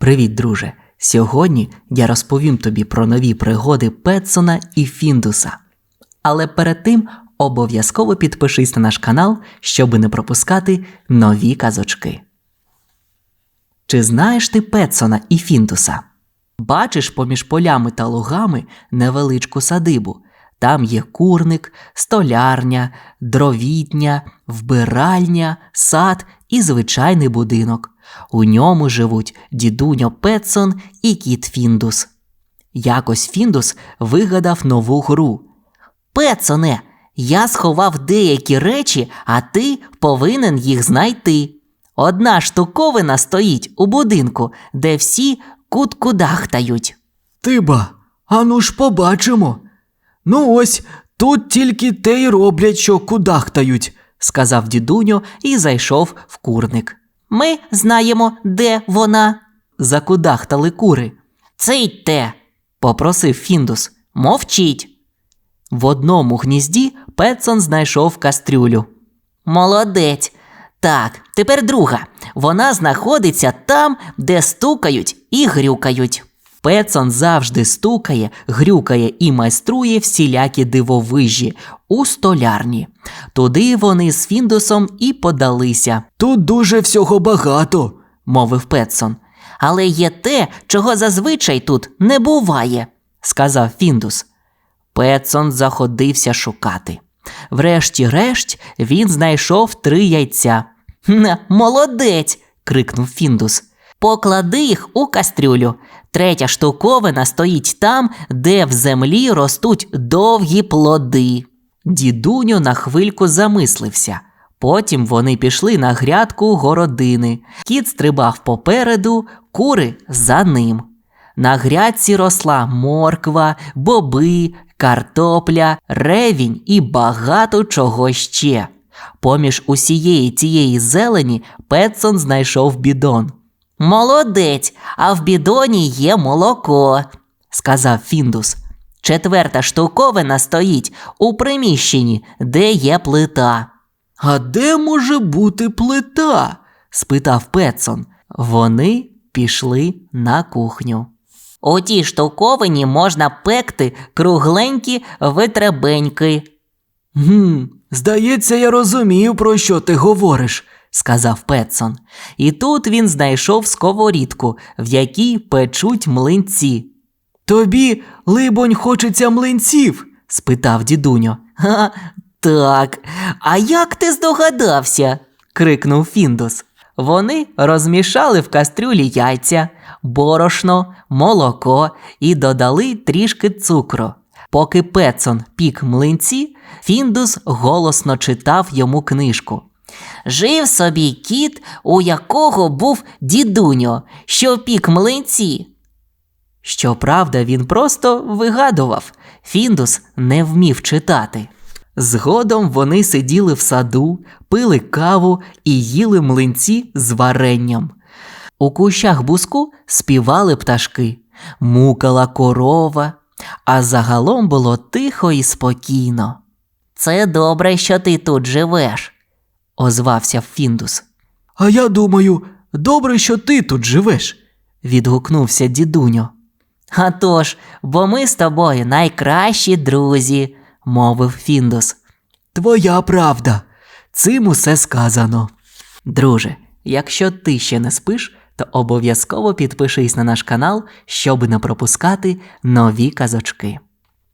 Привіт, друже! Сьогодні я розповім тобі про нові пригоди Петсона і Фіндуса. Але перед тим обов'язково підпишись на наш канал, щоби не пропускати нові казочки. Чи знаєш ти Петсона і Фіндуса? Бачиш поміж полями та лугами невеличку садибу. Там є курник, столярня, дровітня, вбиральня, сад і звичайний будинок. У ньому живуть дідуньо Петсон і кіт Фіндус. Якось Фіндус вигадав нову гру. Петсоне, я сховав деякі речі, а ти повинен їх знайти. Одна штуковина стоїть у будинку, де всі кут-кудахтають. Ти ба, ану ж побачимо. Ну ось, тут тільки те й роблять, що кудахтають. сказав дідуньо і зайшов в курник. Ми знаємо, де вона. Закудахтали кури. Цейте, попросив Фіндус. Мовчіть. В одному гнізді Петсон знайшов кастрюлю. Молодець. Так, тепер друга. Вона знаходиться там, де стукають і грюкають. Петсон завжди стукає, грюкає і майструє всілякі дивовижі у столярні. Туди вони з Фіндусом і подалися, Тут дуже всього багато. мовив Петсон. Але є те, чого зазвичай тут не буває, сказав Фіндус. Петсон заходився шукати. Врешті-решт він знайшов три яйця. Молодець. крикнув Фіндус. Поклади їх у кастрюлю. Третя штуковина стоїть там, де в землі ростуть довгі плоди. Дідуньо на хвильку замислився. Потім вони пішли на грядку городини. Кіт стрибав попереду, кури за ним. На грядці росла морква, боби, картопля, ревінь і багато чого ще. Поміж усієї цієї зелені Петсон знайшов бідон. Молодець, а в бідоні є молоко, сказав Фіндус. Четверта штуковина стоїть у приміщенні, де є плита. А де може бути плита? спитав Петсон. Вони пішли на кухню. У тій штуковині можна пекти кругленькі витребеньки, Гм, здається, я розумію, про що ти говориш. Сказав Петсон. І тут він знайшов сковорідку, в якій печуть млинці. Тобі, либонь, хочеться млинців. спитав дідуньо. Ха, так. А як ти здогадався? крикнув Фіндус. Вони розмішали в кастрюлі яйця, борошно, молоко і додали трішки цукру. Поки Петсон пік млинці, Фіндус голосно читав йому книжку. Жив собі кіт, у якого був дідуньо, що пік млинці. Щоправда, він просто вигадував. Фіндус не вмів читати. Згодом вони сиділи в саду, пили каву і їли млинці з варенням. У кущах буску співали пташки, мукала корова, а загалом було тихо і спокійно. Це добре, що ти тут живеш, озвався Фіндус. А я думаю, добре, що ти тут живеш. відгукнувся дідуньо. «А тож, бо ми з тобою найкращі друзі, мовив Фіндус. Твоя правда. Цим усе сказано. Друже, якщо ти ще не спиш, то обов'язково підпишись на наш канал, щоб не пропускати нові казочки.